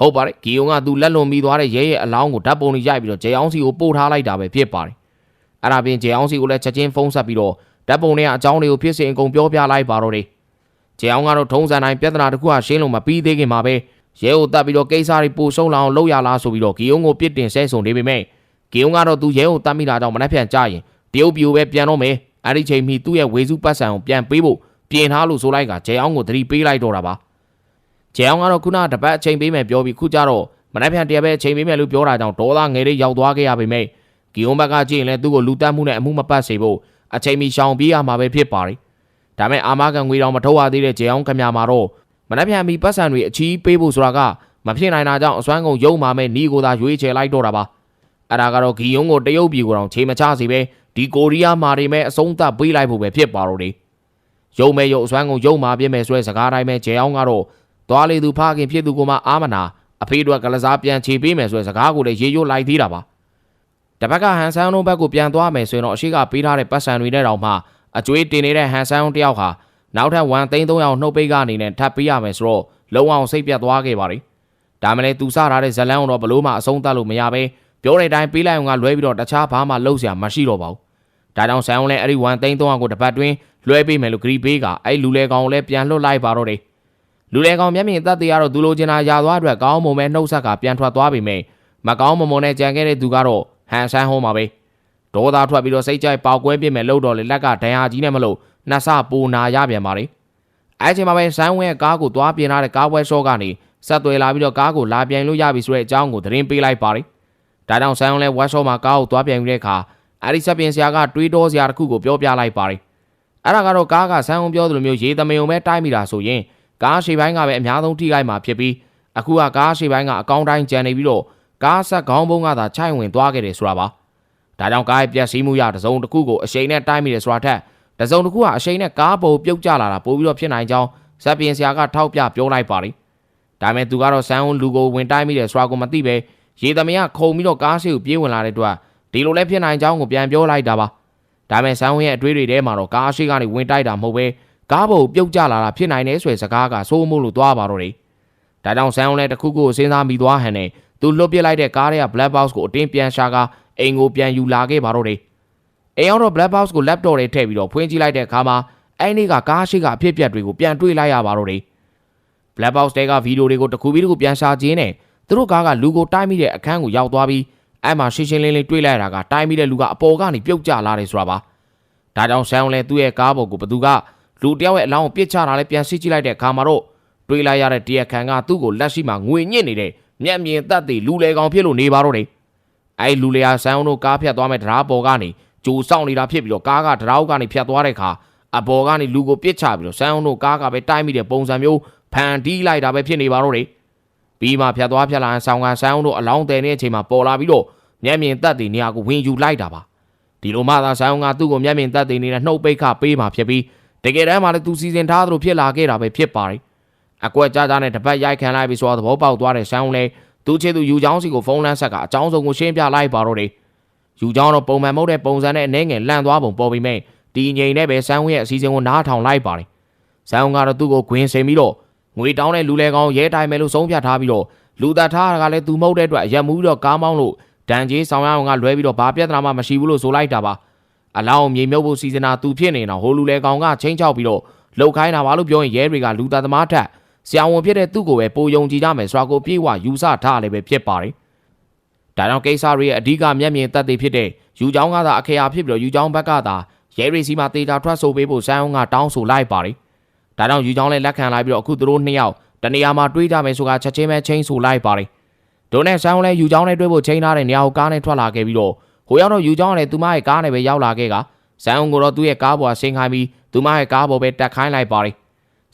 ဟုတ်ပါတယ်ဂီယွန်ကသူလက်လွန်ပြီးသွားတဲ့ရဲရဲ့အလောင်းကိုဓာတ်ပုံတွေရိုက်ပြီးတော့ဂျေအောင်စီကိုပို့ထားလိုက်တာပဲဖြစ်ပါတယ် အဲ့ဒါပြင်ဂျေအောင်စီကိုလည်းချက်ချင်းဖုန်းဆက်ပြီးတော့ဓာတ်ပုံတွေကအကြောင်းတွေကိုဖြစ်စဉ်အကုန်ပြောပြလိုက်ပါတော့တယ်ဂျေအောင်ကတော့ထုံးစံတိုင်းပြဿနာတစ်ခုကရှင်းလို့မပြီးသေးခင်မှာပဲရဲကိုတပ်ပြီးတော့ကိစ္စတွေပိုရှုံးလောင်လုပ်ရလားဆိုပြီးတော့ဂီယုံကိုပြစ်တင်ဆဲဆုံနေပေမဲ့ဂီယုံကတော့သူရဲကိုတပ်မိတာကြောင့်မနှက်ဖြန်ကြရင်တရုတ်ပြိုပဲပြန်တော့မယ်အဲ့ဒီချိန်မှသူ့ရဲ့ဝေစုပတ်စံကိုပြန်ပေးဖို့ပြင်ထားလို့ဆိုလိုက်ကဂျေအောင်ကိုသတိပေးလိုက်တော့တာပါဂျေအောင်ကတော့ခုနတပတ်အချိန်ပေးမယ်ပြောပြီးခုကျတော့မနှက်ဖြန်တရပဲအချိန်ပေးမယ်လို့ပြောတာကြောင့်ဒေါသငယ်လေးရောက်သွားခဲ့ရပေမဲ့ ဂီယုံဘက်ကကြည့်ရင်လည်းသူ့ကိုလူတက်မှုနဲ့အမှုမပတ်စေဖို့အချိန်မီရှောင်ပြေးရမှာပဲဖြစ်ပါတယ်ဒါမဲ့အာမခံငွေတော်မထုတ်ရသေးတဲ့ဂျေအောင်ခမညာမှာတော့မနှက်ဖြန်မီပတ်စံတွေအချီးပေးဖို့ဆိုတာကမဖြစ်နိုင်တာကြောင့်အစွမ်းကုန်ရုံမာမဲ့နီးကိုသာရွေးချယ်လိုက်တော့တာပါအဲ့ဒါကတော့ဂီယုံကိုတရုတ်ပြည်ကိုတောင်ခြေမချစေပဲဒီကိုရီးယားမာတွေမဲ့အဆုံးသတ်ပေးလိုက်ဖို့ပဲဖြစ်ပါတော့တယ်ရုံမဲ့ရုံအစွမ်းကုန်ရုံမာပြည့်မဲ့ဆွဲစကားတိုင်းမဲ့ဂျေအောင်ကတော့သွားလေသူဖခင်ဖြစ်သူကမှအာမနာအဖေတို့ကလစားပြန်ခြေပေးမယ်ဆိုတဲ့စကားကိုလည်းရေရွတ်လိုက်သေးတာပါ တပတ်ကဟန်ဆန်းတို့ဘက်ကိုပြန်သွားမယ်ဆိုရင်တော့အရှိကပေးထားတဲ့ပတ်စံတွေနဲ့တောင်မှအကျွေးတင်နေတဲ့ဟန်ဆန်းတယောက်ဟာနောက်ထပ်1သိန်း300နှုတ်ပိတ်ကနေနဲ့ထပ်ပေးရမယ်ဆိုတော့လုံအောင်စိတ်ပြတ်သွားခဲ့ပါလိမ့်ဒါမှလည်းသူစထားတဲ့ဇလန်းတော့ဘလို့မှအဆုံးသတ်လို့မရပဲပြောတဲ့အတိုင်းပေးလိုက်အောင်ကလွဲပြီးတော့တခြားဘာမှလုပ်စရာမရှိတော့ပါဘူးဒါကြောင့်ဆန်အောင်လည်းအဲ့ဒီ1သိန်း300ကိုတပတ်တွင်းလွှဲပေးမယ်လို့ဂရီပေးကအဲ့လူလေကောင်ကိုလည်းပြန်လွှတ်လိုက်ပါတော့တယ်လူလေကောင်မျက်မြင်သက်သေရတော့သူလိုချင်တာယာသွားအတွက်ကောင်းမုံပဲနှုတ်ဆက်ကပြန်ထွက်သွားပြီမယ်မကောင်းမမုံနဲ့ကြံခဲ့တဲ့သူကတော့ ဟန်ဆန်းဟောမှာပဲဒေါသထွက်ပြီးတော့စိတ်ကြိုက်ပေါက်ကွဲပြစ်မယ်လို့တော့လေလက်ကဒဏ်ရာကြီးနဲ့မလို့နှဆပူနာရပြန်ပါလေအဲချိန်မှာပဲဆိုင်းဝင်းရဲ့ကားကိုသွားပြင်ထားတဲ့ကားပွဲရှော့ကနေဆက်သွယ်လာပြီးတော့ကားကိုလာပြန်လို့ရပြီဆိုတဲ့အကြောင်းကိုသတင်းပေးလိုက်ပါလေဒါကြောင့်ဆိုင်းဝင်းလည်းဝက်ရှော့မှာကားကိုသွားပြန်ယူတဲ့အခါအဲဒီဆက်ပြင်ဆရာကတွေးတောစရာတစ်ခုကိုပြောပြလိုက်ပါလေအဲ့ဒါကတော့ကားကဆိုင်းဝင်းပြောသလိုမျိုးရေသမယုံပဲတိုက်မိတာဆိုရင်ကားရှေ့ပိုင်းကပဲအများဆုံးထိခိုက်မှာဖြစ်ပြီးအခုကကားရှေ့ပိုင်းကအကောင့်တိုင်းကျန်နေပြီးတော့ ကားဆက်ခေါင်းပုံးကသာခြိုက်ဝင်သွားခဲ့တယ်ဆိုတာပါဒါကြောင့်ကားရဲ့ပြက်စီးမှုရတစုံတစ်ခုကိုအရှိန်နဲ့တိုက်မိတယ်ဆိုတာထက်တစုံတစ်ခုကအရှိန်နဲ့ကားပုံပြုတ်ကျလာတာပို့ပြီးတော့ဖြစ်နိုင်ကြောင်းဇက်ပြင်ဆရာကထောက်ပြပြောလိုက်ပါလိဒါပေမဲ့သူကတော့ဆန်းဦးလူကိုဝင်တိုက်မိတယ်ဆိုတာကိုမသိပဲရေသမီးကခုံပြီးတော့ကားရှိကိုပြေးဝင်လာတဲ့အတွက်ဒီလိုလဲဖြစ်နိုင်ကြောင်းကိုပြန်ပြောလိုက်တာပါဒါပေမဲ့ဆန်းဦးရဲ့အတွေးတွေထဲမှာတော့ကားရှိကနေဝင်တိုက်တာမဟုတ်ပဲကားပုံပြုတ်ကျလာတာဖြစ်နိုင်တယ်ဆိုတဲ့စကားကစိုးမိုးလို့သွားပါတော့တယ်ဒါကြောင့်ဆန်းဦးလည်းတခုခုစဉ်းစားမိသွားဟန်နဲ့ သူလွတ်ပစ်လိုက်တဲ့ကားရဲ့ black box ကိုအတင်းပြန်ရှာကာအိမ်ကိုပြန်ယူလာခဲ့ပါတော့တယ်အိမ်ရောက်တော့ black box ကို laptop ထဲထည့်ပြီးတော့ဖွင့်ကြည့်လိုက်တဲ့အခါမှာအဲ့ဒီကကားရှိကအဖြစ်ပြက်တွေကိုပြန်တွေးလိုက်ရပါတော့တယ် black box တဲကဗီဒီယိုတွေကိုတစ်ခုပြီးတစ်ခုပြန်ရှာခြင်းနဲ့သူတို့ကားကလူကိုတိုက်မိတဲ့အခန်းကိုရောက်သွားပြီးအဲ့မှာရှင်းရှင်းလင်းလင်းတွေးလိုက်ရတာကတိုက်မိတဲ့လူကအပေါ်ကနေပြုတ်ကျလာတယ်ဆိုတာပါဒါကြောင့်ဆန်အောင်လဲသူ့ရဲ့ကားပေါ်ကိုဘသူကလူတယောက်ရဲ့အလောင်းကိုပြစ်ချတာလဲပြန်စစ်ကြည့်လိုက်တဲ့အခါမှာတော့တွေးလိုက်ရတဲ့တရားခံကသူ့ကိုလက်ရှိမှာငွေညစ်နေတဲ့ မျက်မြင်သက်သေလူလေကောင်ဖြစ်လို့နေပါတော့တယ်အဲ့လူလေဟာဆန်အောင်တို့ကားဖြတ်သွားမဲ့တရားပေါ်ကနေကြိုစောင့်နေတာဖြစ်ပြီးတော့ကားကတရားအောက်ကနေဖြတ်သွားတဲ့အခါအပေါ်ကနေလူကိုပစ်ချပြီးတော့ဆန်းအောင်တို့ကားကပဲတိုက်မိတဲ့ပုံစံမျိုးဖန်တီးလိုက်တာပဲဖြစ်နေပါတော့တယ်ပြီးမှဖြတ်သွားဖြတ်လာဆောင်းကဆန်းအောင်တို့အလောင်းတယ်နေတဲ့အချိန်မှာပေါ်လာပြီးတော့မျက်မြင်သက်တည်နေရာကိုဝင်ယူလိုက်တာပါဒီလိုမှသာဆန်းအောင်ကသူ့ကိုမျက်မြင်သက်တည်နေတဲ့နှုတ်ပိတ်ခပေးမှဖြစ်ပြီးတကယ်တမ်းမှလည်းသူစီစဉ်ထားသလိုဖြစ်လာခဲ့တာပဲဖြစ်ပါတယ် အကွက်ကြကြနဲ့တပတ်ရိုက်ခံလိုက်ပြီးဆိုတော့သဘောပေါက်သွားတဲ့ဆန်းအောင်လည်းသူချစ်သူယူချောင်းစီကိုဖုန်းလန်းဆက်ကအကြောင်းစုံကိုရှင်းပြလိုက်ပါတော့တယ်ယူချောင်းတော့ပုံမှန်မဟုတ်တဲ့ပုံစံနဲ့အနေငယ်လန့်သွားပုံပေါ်ပြီးမဲ့ဒီငိန်နဲ့ပဲဆန်းဝင်းရဲ့အစီအစဉ်ကိုနားထောင်လိုက်ပါတယ်။ဆန်းဝင်းကတော့သူ့ကိုဂွင်ဆင်ပြီးတော့ငွေတောင်းတဲ့လူလဲကောင်ရဲတိုင်မယ်လို့ဆုံးဖြတ်ထားပြီးတော့လူသားထားတာကလည်းသူမဟုတ်တဲ့အတွက်ရက်မှုပြီးတော့ကားမောင်းလို့ဒဏ်ကြီးဆောင်ရအောင်ကလွဲပြီးတော့ဘာပြဿနာမှမရှိဘူးလို့ဆိုလိုက်တာပါ။အလောင်းမြေမြုပ်ဖို့စီစဉ်တာသူဖြစ်နေတော့ဟိုလူလဲကောင်ကချင်းချောက်ပြီးတော့လှုပ်ခိုင်းတာပါလို့ပြောရင်ရဲတွေကလူသားသမားထက် ဆရာဝန်ဖြစ်တဲ့သူ့ကိုပဲပိုယုံကြည်ကြမယ်ဆိုတာကိုပြေဝယူဆထားလည်းပဲဖြစ်ပါတယ်။ဒါကြောင့်ကိစ္စတွေရဲ့အဓိကမျက်မြင်သက်သေဖြစ်တဲ့ယူချောင်းကသာအခရာဖြစ်ပြီးတော့ယူချောင်းဘက်ကသာရဲရီစီမှာတေတာထွက်ဆိုပေးဖို့ဆိုင်းအောင်ကတောင်းဆိုလိုက်ပါတယ်။ဒါကြောင့်ယူချောင်းလည်းလက်ခံလိုက်ပြီးတော့အခုသူတို့နှစ်ယောက်တနေရာမှာတွေးကြမယ်ဆိုတာချက်ချင်းပဲချင်းဆိုလိုက်ပါတယ်။ဒိုနဲ့ဆိုင်းအောင်လည်းယူချောင်းနဲ့တွေးဖို့ချိန်ထားတဲ့နေရာကိုကားနဲ့ထွက်လာခဲ့ပြီးတော့ဟိုရောက်တော့ယူချောင်းကလည်းသူမရဲ့ကားနဲ့ပဲရောက်လာခဲ့ကဆိုင်းအောင်ကိုတော့သူ့ရဲ့ကားပေါ်ဆင်းခိုင်းပြီးသူမရဲ့ကားပေါ်ပဲတက်ခိုင်းလိုက်ပါတယ်။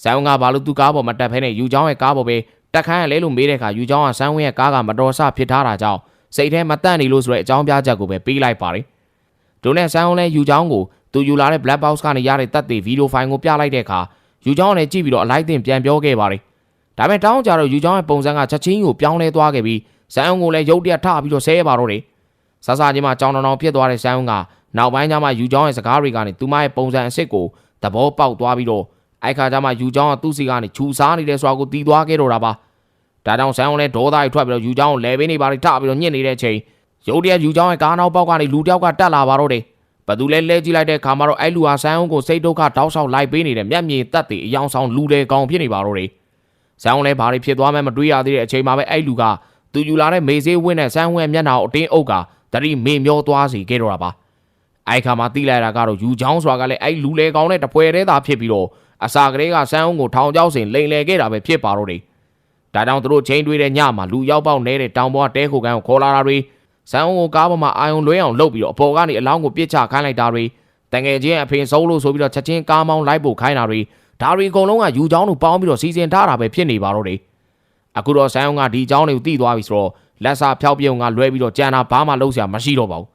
ဆိုင်းအောင်ကဘာလို့သူ့ကားပေါ်မှာတက်ဖဲနဲ့ယူချောင်းရဲ့ကားပေါ်ပဲတက်ခိုင်းရလဲလို့မေးတဲ့အခါယူချောင်းကဆိုင်းဝင်းရဲ့ကားကမတော်ဆဖြစ်ထားတာကြောင့်စိတ်ထဲမတန့်နေလို့ဆိုတဲ့အကြောင်းပြချက်ကိုပဲပေးလိုက်ပါတယ်။ဒိုနဲ့ဆိုင်းအောင်လည်းယူချောင်းကိုသူယူလာတဲ့ black box ကနေရတဲ့တပ်တွေဗီဒီယိုဖိုင်ကိုပြလိုက်တဲ့အခါယူချောင်းကလည်းကြည့်ပြီးတော့အလိုက်တင်ပြန်ပြောခဲ့ပါတယ်။ဒါပေမဲ့တောင်းကြတော့ယူချောင်းရဲ့ပုံစံကချက်ချင်းကိုပြောင်းလဲသွားခဲ့ပြီးဇန်အောင်ကိုလည်းရုတ်တရက်ထပြီးတော့ဆဲပါတော့တယ်။ဆဆချင်းမှာကြောင်တောင်တောင်ဖြစ်သွားတဲ့ဇန်အောင်ကနောက်ပိုင်းကျမှယူချောင်းရဲ့စကားတွေကနေသူမရဲ့ပုံစံအစ်စ်ကိုသဘောပေါက်သွားပြီးတော့ အိုက်ခါကျမှယူချောင်းကသူ့စီကနေခြူစားနေတဲ့ဆိုတာကိုတီးသွားခဲ့တော့တာပါ။ဒါကြောင့်ဇန်အောင်လည်းဒေါသကြီးထွက်ပြီးတော့ယူချောင်းကိုလဲပေးနေပါလိထပြီးတော့ညှစ်နေတဲ့အချိန်ရုတ်တရက်ယူချောင်းရဲ့ကားနောက်ပေါက်ကနေလူတယောက်ကတက်လာပါတော့တယ်။ဘသူလဲလဲကြည့်လိုက်တဲ့ခါမှာတော့အဲ့လူဟာဆန်းအောင်ကိုစိတ်ဒုက္ခတောက်ဆောက်လိုက်ပေးနေတဲ့မျက်မြေတက်တဲ့အယောင်ဆောင်လူတွေကောင်ဖြစ်နေပါတော့တယ်။ဆန်းအောင်လဲဘာတွေဖြစ်သွားမှမတွေးရသေးတဲ့အချိန်မှာပဲအဲ့လူကသူယူလာတဲ့မေဆေးဝင်းနဲ့ဆန်းဝင်းမျက်နှာကိုအတင်းအုပ်ကတတိမေမျောသွားစီခဲ့တော့တာပါ။အဲ့ခါမှာတိလိုက်တာကတော့ယူချောင်းစွာကလည်းအဲ့လူလေကောင်နဲ့တပွဲတည်းသာဖြစ်ပြီးတော့ အစာကလေးကဆန်းအောင်ကိုထောင်ချောက်စင်လိန်လေခဲ့တာပဲဖြစ်ပါတော့တယ်။ဒါကြောင့်သူတို့ချိန်တွေးတဲ့ညမှာလူရောက်ပေါက်နေတဲ့တောင်ပေါ်ကတဲခိုကန်ကိုခေါ်လာတာတွေဇန်အောင်ကိုကားပေါ်မှာအာယုံလွဲအောင်လှုပ်ပြီးတော့အပေါ်ကနေအလောင်းကိုပြစ်ချခိုင်းလိုက်တာတွေတငယ်ချင်းအဖေဆုံးလို့ဆိုပြီးတော့ချက်ချင်းကားမောင်းလိုက်ဖို့ခိုင်းတာတွေဒါတွေအကုန်လုံးကယူချောင်းတို့ပေါင်းပြီးတော့စီစဉ်ထားတာပဲဖြစ်နေပါတော့တယ်အခုတော့ဇန်အောင်ကဒီအကြောင်းတွေကိုသိသွားပြီဆိုတော့လက်စာဖျောက်ပြုံကလွဲပြီးတော့ကြံတာဘာမှလုပ်စရာမရှိတော့ပါဘူး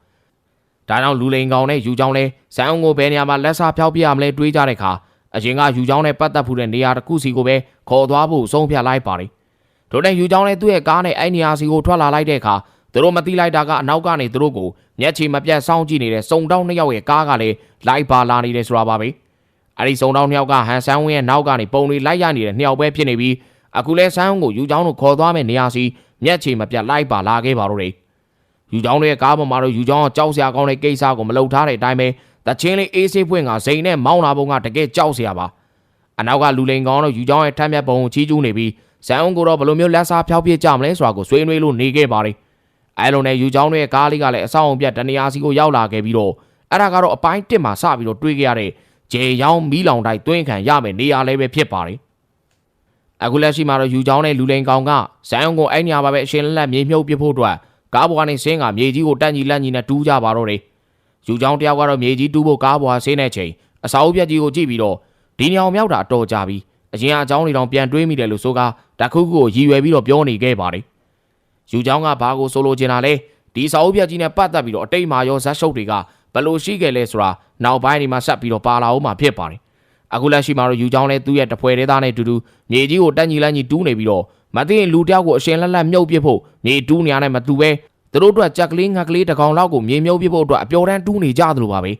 ဒါကြောင့်လူလိန်ကောင်နဲ့ယူချောင်းလဲဇန်အောင်ကိုဘယ်နေရာမှာလက်စာဖျောက်ပြရမလဲတွေးကြတဲ့အခါ အရင်ကယူချောင်းနဲ့ပတ်သက်ဖူးတဲ့နေရာတစ်ခုစီကိုပဲခေါ်သွားဖို့ဆုံးဖြတ်လိုက်ပါတယ်တို့နဲ့ယူချောင်းနဲ့သူ့ရဲ့ကားနဲ့အဲ့နေရာစီကိုထွက်လာလိုက်တဲ့အခါသူတို့မသိလိုက်တာကအနောက်ကနေသူတို့ကိုမျက်ခြေမပြတ်စောင့်ကြည့်နေတဲ့စုံတောင်းနှစ်ယောက်ရဲ့ကားကလည်းလိုက်ပါလာနေတယ်ဆိုတာပါပဲအဲ့ဒီစုံတောင်းနှစ်ယောက်ကဟန်ဆန်းဝင်းရဲ့နောက်ကနေပုံတွေလိုက်ရနေတဲ့နှစ်ယောက်ပဲဖြစ်နေပြီးအခုလဲဆန်းကိုယူချောင်းတို့ခေါ်သွားမယ့်နေရာစီမျက်ခြေမပြတ်လိုက်ပါလာခဲ့ပါတော့တယ်ယူချောင်းရဲ့ကားပေါ်မှာတော့ယူချောင်းကကြောက်စရာကောင်းတဲ့ကိစ္စကိုမလုပ်ထားတဲ့အတိုင်းပဲ တချင်းလေးအေးဆေးဖွင့်ကဇိန်နဲ့မောင်းလာပုံကတကယ်ကြောက်စရာပါအနောက်ကလူလိန်ကောင်းတော့ယူချောင်းရဲ့ထမ်းမြတ်ပုံကိုချီးကျူးနေပြီးဇန်အောင်ကိုတော့ဘယ်လိုမျိုးလက်စားဖျောက်ပြစ်ကြမလဲဆိုတာကိုဆွေးနွေးလို့နေခဲ့ပါတယ်အဲလိုနဲ့ယူချောင်းရဲ့ကားလေးကလည်းအဆောင်အောင်ပြတ်တနေရာစီကိုရောက်လာခဲ့ပြီးတော့အဲ့ဒါကတော့အပိုင်းတစ်မှာစပြီးတော့တွေးခဲ့ရတဲ့ဂျေရောင်းမီးလောင်တိုက်တွင်းခံရမယ်နေရာလည်းပဲဖြစ်ပါတယ်အခုလက်ရှိမှာတော့ယူချောင်းနဲ့လူလိန်ကောင်ကဇန်အောင်ကိုအဲ့ညာပါပဲအရှင်လက်လက်မြေမြုပ်ပြဖို့အတွက်ကားပေါ်ကနေဆင်းကမြေကြီးကိုတက်ညီလက်ညီနဲ့တူးကြပါတော့တယ် ယူချောင်းတယောက်ကတော့မြေကြီးတူးဖို့ကားပေါ်ဆင်းတဲ့ချိန်အစာအုပ်ပြက်ကြီးကိုကြည့်ပြီးတော့ဒီညောင်မြောက်တာအတော်ကြပြီအရင်အကြောင်းတွေတောင်ပြန်တွေးမိတယ်လို့ဆိုကာတခုခုကိုရည်ရွယ်ပြီးတော့ပြောနေခဲ့ပါတယ်ယူချောင်းကဘာကိုဆိုလိုချင်တာလဲဒီစာအုပ်ပြက်ကြီးနဲ့ပတ်သက်ပြီးတော့အတိတ်မှာရောဇက်ရှုပ်တွေကဘလို့ရှိခဲ့လဲဆိုတာနောက်ပိုင်းဒီမှာဆက်ပြီးတော့ပါလာအောင်မှာဖြစ်ပါတယ်အခုလက်ရှိမှာတော့ယူချောင်းနဲ့သူ့ရဲ့တပွဲသေးသားနဲ့တူတူမြေကြီးကိုတက်ညီလက်ညီတူးနေပြီးတော့မသိရင်လူတယောက်ကိုအရှင်လက်လက်မြုပ်ပစ်ဖို့မြေတူးနေရတဲ့မတူပဲ သူတို့အတွက်ကြက်ကလေးငှက်ကလေးတစ်ကောင်လောက်ကိုမြေမြုပ်ပစ်ဖို့အတွက်အပျော်တန်းတူးနေကြသလိုပါပဲ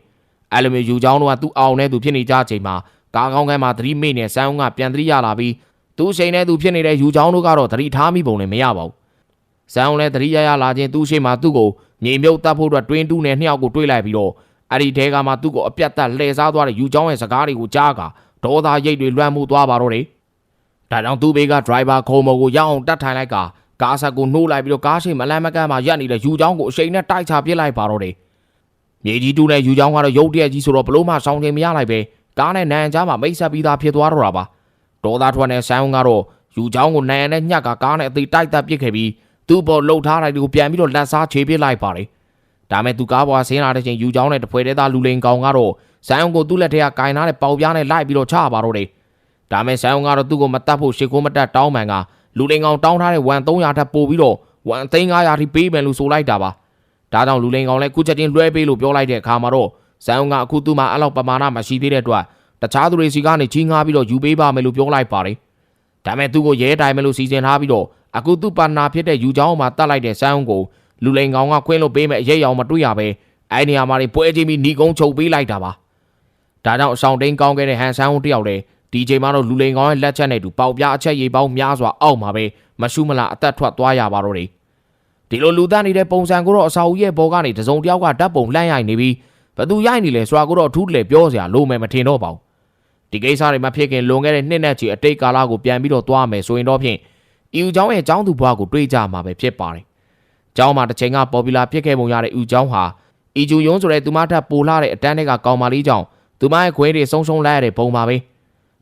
အဲ့လိုမျိုးယူချောင်းတို့ကသူ့အောင်နဲ့သူဖြစ်နေကြချိန်မှာကားကောင်းကန်းမှာသတိမေ့နေဆန်းအောင်ကပြန်သတိရလာပြီးသူ့ချိန်နဲ့သူဖြစ်နေတဲ့ယူချောင်းတို့ကတော့သတိထားမိပုံလည်းမရပါဘူးဆန်းအောင်လည်းသတိရရလာခြင်းသူ့ရှိမှသူ့ကိုမြေမြုပ်တတ်ဖို့အတွက်တွင်းတူးနဲ့နှစ်ယောက်ကိုတွေးလိုက်ပြီးတော့အဲ့ဒီတဲကမှသူ့ကိုအပြတ်တက်လှည့်စားသွားတဲ့ယူချောင်းရဲ့စကားတွေကိုကြားကဒေါသရိတ်တွေလွှမ်းမိုးသွားပါတော့တယ်ဒါကြောင့်သူ့ဘေးကဒရိုင်ဘာခုံမော်ကိုရောက်အောင်တတ်ထိုင်လိုက်က ကားဆက်ကိုနှိုးလိုက်ပြီးတော့ကားရှိမလန်းမကန်းမှာရပ်နေတဲ့ယူချောင်းကိုအရှိန်နဲ့တိုက်ချပစ်လိုက်ပါတော့တယ်မြေကြီးတူးနဲ့ယူချောင်းကတော့ရုတ်တရက်ကြီးဆိုတော့ဘလို့မှဆောင်းချိန်မရလိုက်ပဲကားနဲ့နန်ကြားမှာမိတ်ဆက်ပြီးသားဖြစ်သွားတော့တာပါဒေါသထွက်တဲ့ဆန်းအောင်ကတော့ယူချောင်းကိုနန်နဲ့ညက်ကကားနဲ့အသေးတိုက်တက်ပစ်ခဲ့ပြီးသူ့ပေါ်လှုပ်ထားလိုက်ကိုပြန်ပြီးတော့လက်စားချေပစ်လိုက်ပါတယ်ဒါမဲ့သူကားပေါ်ဆင်းလာတဲ့ချိန်ယူချောင်းနဲ့တဖွဲတဲ့သားလူလိန်ကောင်ကတော့ဇိုင်းအောင်ကိုသူ့လက်ထက်ကကင်ထားတဲ့ပေါက်ပြားနဲ့လိုက်ပြီးတော့ချပါတော့တယ်ဒါမဲ့ဇိုင်းအောင်ကတော့သူ့ကိုမတတ်ဖို့ရှေ့ကိုမတက်တောင်းမှန်က လူလိန်ကောင်တောင်းထားတဲ့ဝန်300ထပ်ပို့ပြီးတော့ဝန်သိန်း900ထိပေးမယ်လို့ဆိုလိုက်တာပါဒါကြောင့်လူလိန်ကောင်လည်းခုချက်ချင်းလွှဲပေးလို့ပြောလိုက်တဲ့အခါမှာတော့ဇိုင်းအောင်ကအခုသူ့မှာအဲ့လောက်ပမာဏမရှိသေးတဲ့အတွက်တခြားသူတွေစီကနေချင်းငားပြီးတော့ယူပေးပါမယ်လို့ပြောလိုက်ပါတယ်ဒါမဲ့သူ့ကိုရဲတိုင်မယ်လို့စီစဉ်ထားပြီးတော့အခုသူ့ပါနာဖြစ်တဲ့ယူချောင်းမှာတတ်လိုက်တဲ့ဇိုင်းအောင်ကိုလူလိန်ကောင်ကခွင်းလို့ပေးမဲ့အရေးအောင်မတွေ့ရပဲအဲ့နေရာမှာနေပွဲချင်းပြီးညီကုန်းချုပ်ပေးလိုက်တာပါဒါကြောင့်အဆောင်တိန်ကောင်းခဲ့တဲ့ဟန်ဆန်းဦးတယောက်လည်း ဒီချိန်မှာတော့လူလိန်ကောင်ရဲ့လက်ချက်နဲ့တူပေါက်ပြားအချက်ရည်ပေါင်းများစွာအောက်မှာပဲမရှုမလားအသက်ထွက်သွားရပါတော့တယ်ဒီလိုလူသားနေတဲ့ပုံစံကိုတော့အစာဦးရဲ့ဘောကနေတစုံတစ်ယောက်ကဓာတ်ပုံလှမ်းရိုက်နေပြီးဘသူရိုက်နေလဲဆိုတာကိုတော့အထူးတလဲပြောစရာလိုမယ်မထင်တော့ပါဘူးဒီကိစ္စတွေမှာဖြစ်ခင်လွန်ခဲ့တဲ့နှစ်နဲ့ချီအတိတ်ကာလကိုပြန်ပြီးတော့သွားမယ်ဆိုရင်တော့ဖြင့်အီယူချောင်းရဲ့ចောင်းသူဘွားကိုတွေးကြမှာပဲဖြစ်ပါတယ်။ကျောင်းမှာတစ်ချိန်ကပေါ်ပူလာဖြစ်ခဲ့ပုံရတဲ့ဦးကျောင်းဟာအီဂျူယုံဆိုတဲ့သူမထပ်ပိုလာတဲ့အတန်းတွေကကောင်မလေးကြောင့်သူမရဲ့ခွေးတွေဆုံးရှုံးလိုက်ရတဲ့ပုံပါပဲ။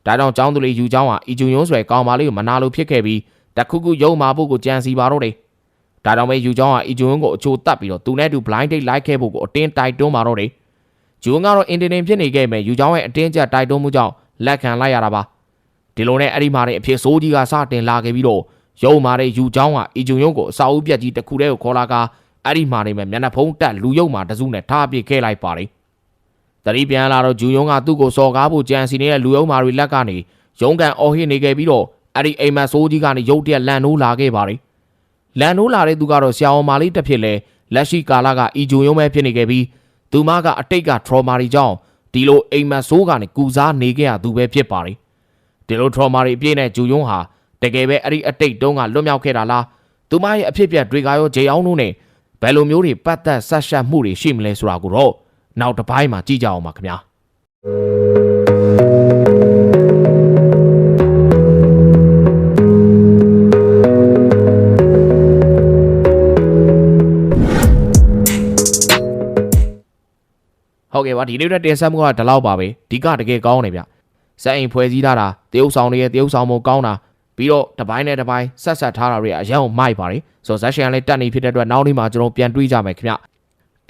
ဒါကြောင့်ကျောင်းသူလေးယူကျောင်းဟာအီဂျူယုံဆိုတဲ့ကောင်မလေးကိုမနာလိုဖြစ်ခဲ့ပြီးတခုခုယုံမာဖို့ကိုကြံစီပါတော့တယ်။ဒါကြောင့်ပဲယူကျောင်းဟာအီဂျူယုံကိုအချိုတက်ပြီးတော့သူနဲ့အတူ blind date လိုက်ခဲ့ဖို့ကိုအတင်းတိုက်တွန်းပါတော့တယ်။ဂျူယုံကတော့အင်တင်တင်ဖြစ်နေခဲ့မယ်ယူကျောင်းရဲ့အတင်းကျပ်တိုက်တွန်းမှုကြောင့်လက်ခံလိုက်ရတာပါ။ဒီလိုနဲ့အဲ့ဒီမှာတဲ့အဖြစ်ဆိုးကြီးကစတင်လာခဲ့ပြီးတော့ရုံမာတဲ့ယူကျောင်းဟာအီဂျူယုံကိုအစာအုပ်ပြက်ကြီးတစ်ခုတည်းကိုခေါ်လာကာအဲ့ဒီမှာနေမဲ့မျက်နှာဖုံးတက်လူယုံမှာတစုနဲ့ထားပစ်ခဲ့လိုက်ပါတယ်။ တတိပြန်လာတော့ဂျူယုံကသူ့ကိုစော်ကားဖို့ကြံစီနေတဲ့လူယုံမာတွေလက်ကနေရုံကန်အော်ဟစ်နေခဲ့ပြီးတော့အဲ့ဒီအိမ်မက်ဆိုးကြီးကနေရုတ်တရက်လန်နိုးလာခဲ့ပါတယ်။လန်နိုးလာတဲ့သူကတော့ဆရာအောင်မာလေးတစ်ဖြစ်လဲလက်ရှိကာလကအီဂျူယုံပဲဖြစ်နေခဲ့ပြီးသူမကအတိတ်က trauma တွေကြောင့်ဒီလိုအိမ်မက်ဆိုးကနေကူစားနေခဲ့ရသူပဲဖြစ်ပါတယ်။ဒီလို trauma တွေအပြည့်နဲ့ဂျူယုံဟာတကယ်ပဲအဲ့ဒီအတိတ်တုန်းကလွတ်မြောက်ခဲ့တာလားသူမရဲ့အဖြစ်အပျက်တွေကရောဂျေအောင်တို့နဲ့ဘယ်လိုမျိုးတွေပတ်သက်ဆက်ရှက်မှုတွေရှိမလဲဆိုတာကိုတော့ နောက်တစ်ပိုင်းမှာကြည့်ကြအောင်ပါခင်ဗျာဟုတ်ကဲ့ပါဒီနေ့တော့တင်ဆက်မှုကဒီလောက်ပါပဲဒီကတကယ်ကောင်းတယ်ဗျစက်အိမ်ဖွဲ့စည်းထားတာတရုပ်ဆောင်တွေရဲ့တရုပ်ဆောင်မှုကောင်းတာပြီးတော့တစ်ပိုင်းနဲ့တစ်ပိုင်းဆက်ဆက်ထားတာတွေအရင်ကမိုက်ပါတယ်ဆိုတော့ဇက်ရှင်ကလည်းတက်နေဖြစ်တဲ့အတွက်နောက်နေ့မှာကျွန်တော်ပြန်တွေးကြမယ်ခင်ဗျ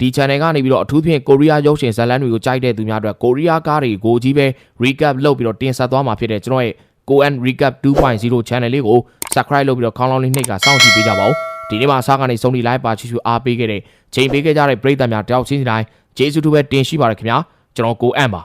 ဒီ channel ကနေပြီးတော့အထူးဖြင့်ကိုရီးယားရုပ်ရှင်ဇာတ်လမ်းတွေကိုကြိုက်တဲ့သူများအတွက်ကိုရီးယားကားတွေကိုကြီးပဲ recap လုပ်ပြီးတော့တင်ဆက်သွားမှာဖြစ်တဲ့ကျွန်တော်ရဲ့ Koan Recap 2.0 channel လေးကို subscribe လုပ်ပြီးတော့ခေါင်းလောင်းလေးနှိပ်ကစောင့်ကြည့်ပေးကြပါဦးဒီနေ့မှာအစားကနေစုံဒီ live ပါချီချူအားပေးခဲ့တဲ့ချိန်ပေးခဲ့ကြတဲ့ပရိသတ်များတယောက်ချင်းစီတိုင်းကျေးဇူးတူပဲတင်ရှိပါရခင်ဗျာကျွန်တော်ကိုအန်ပါ